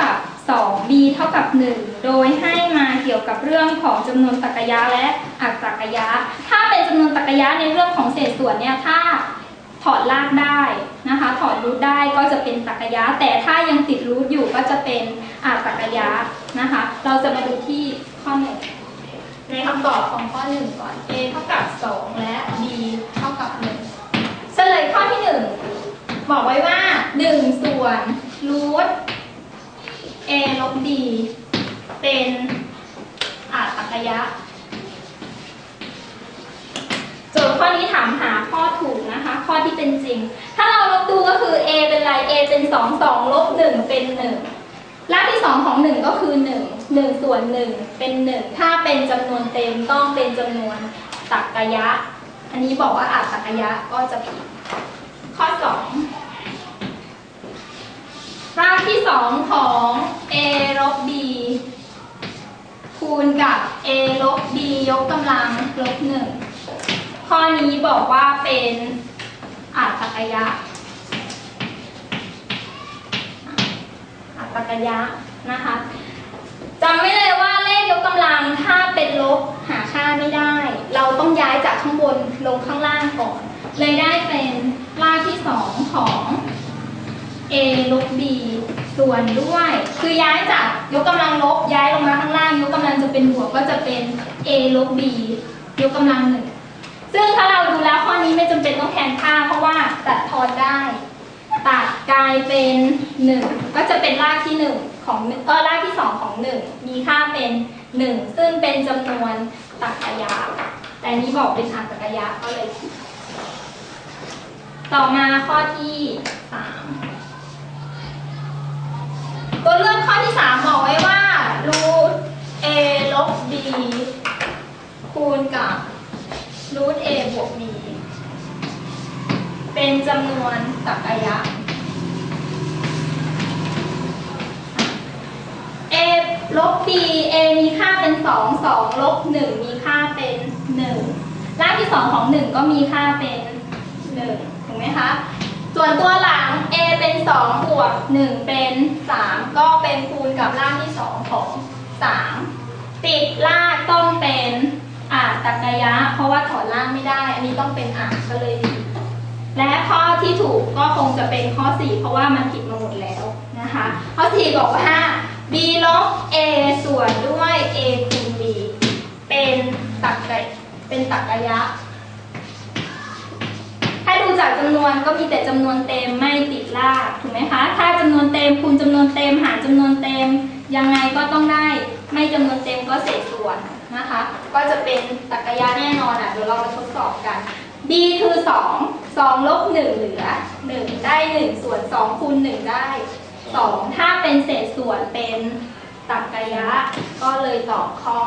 กับ 2 b เท่ากับ 1 โดยให้มาเกี่ยวกับเรื่องของจำนวนตรรกะยะและอักตรรกะยะ ถ้าเป็นจำนวนตรรกะยะในเรื่องของเศษส่วนเนี่ยถ้าถอดรากได้นะคะ ถอดรูทได้ก็จะเป็นตรรกะยะ แต่ถ้ายังติดรูทอยู่ก็จะเป็นอักตรรกะยะนะคะ เราจะมาดูที่ข้อหนึ่งในคำตอบของข้อหนึ่งก่อน a เท่ากับ 2 และ b เท่ากับ1เฉลยข้อที่ 1 บอกไว้ว่า 1 ส่วนรูท a ลบ b เป็นอาตรรกะยะ โจทย์ข้อนี้ถามหาข้อถูกนะคะ ข้อที่เป็นจริง ถ้าเราลบดูก็คือ a เป็นไร a เป็น 2 2ลบ1เป็น 1 รากที่ 2 ของ 1 ก็คือ 1 1 ส่วน 1 เป็น 1 ถ้าเป็นจำนวนเต็มต้องเป็นจำนวนตรรกะยะ อันนี้บอกว่าอาตรรกะยะก็จะผิดข้อ 2 รากที่ 2 ของ a ลบ b คูณกับ a ลบ b ยกกำลังลบ 1 ข้ อนี้บอกว่าเป็นอาตรรกยะอาตรรกยะนะคะจำไว้เลยว่าเลขยกกำลังถ้าเป็นลบหาค่าไม่ได้ เราต้องย้ายจากข้างบนลงข้างล่างก่อน เลยได้เป็นรากที่2ของ a ลบ b ส่วนด้วย คือย้ายจากยกกำลังลบย้ายลงมาข้างล่าง ยกกำลังจะเป็นบวกก็จะเป็น a ลบ b ยกกำลังหนึ่ง ซึ่งถ้าเราดูแล้วข้อนี้ไม่จำเป็นต้องแทนค่า เพราะว่าตัดทอนได้ ตัดกลายเป็น1ก็จะเป็นรากที่1ของเออรากที่2ของ1มีค่าเป็น1ซึ่งเป็นจำนวนตรรกะยะแต่นี้บอกเป็นอัตรกะยะก็เลย ต่อมาข้อที่3ตัวเลือกข้อที่ 3 บอกไว้ว่า รูท a ลบ b คูณกับรูท a บ วก b เป็นจำนวนตรรกะยะ a ลบ b a มีค่าเป็น 2 2ลบ1มีค่าเป็น 1 รากที่ 2 ของ 1 ก็มีค่าเป็น 1 ถูกไหมคะ ส่วนตัวหลัง a เป็น 2 บวก 1 เป็น 3 ก็เป็นคูณกับรากที่ 2 ของ 3 ติดรากต้องเป็นอา ตรรกะยะ เพราะว่าถอนรากไม่ได้ อันนี้ต้องเป็นอ่าก็เลยผิดและข้อที่ถูกก็คงจะเป็นข้อ 4 เพราะว่ามันผิดมาหมดแล้วนะคะ ข้อ 4 บอกว่า b ลบ a ส่วนด้วย a คูณ b เป็นตรรกะเป็นตรรกะยะ ถ้าดูจากจำนวนก็มีแต่จำนวนเต็มไม่ติดรากถูกไหมคะ ถ้าจำนวนเต็มคูณจำนวนเต็มหารจำนวนเต็มยังไงก็ต้องได้ ไม่จำนวนเต็มก็เศษส่วนนะคะ ก็จะเป็นตรรกะยะแน่นอนอะเดี๋ยวเรามาทดสอบกัน b คือ 2 2ลบ1เหลือ 1 ได้ 1 ส่วน2คูณ1ได้ 2 ถ้าเป็นเศษส่วนเป็นตรรกะยะ ก็เลยตอบข้อ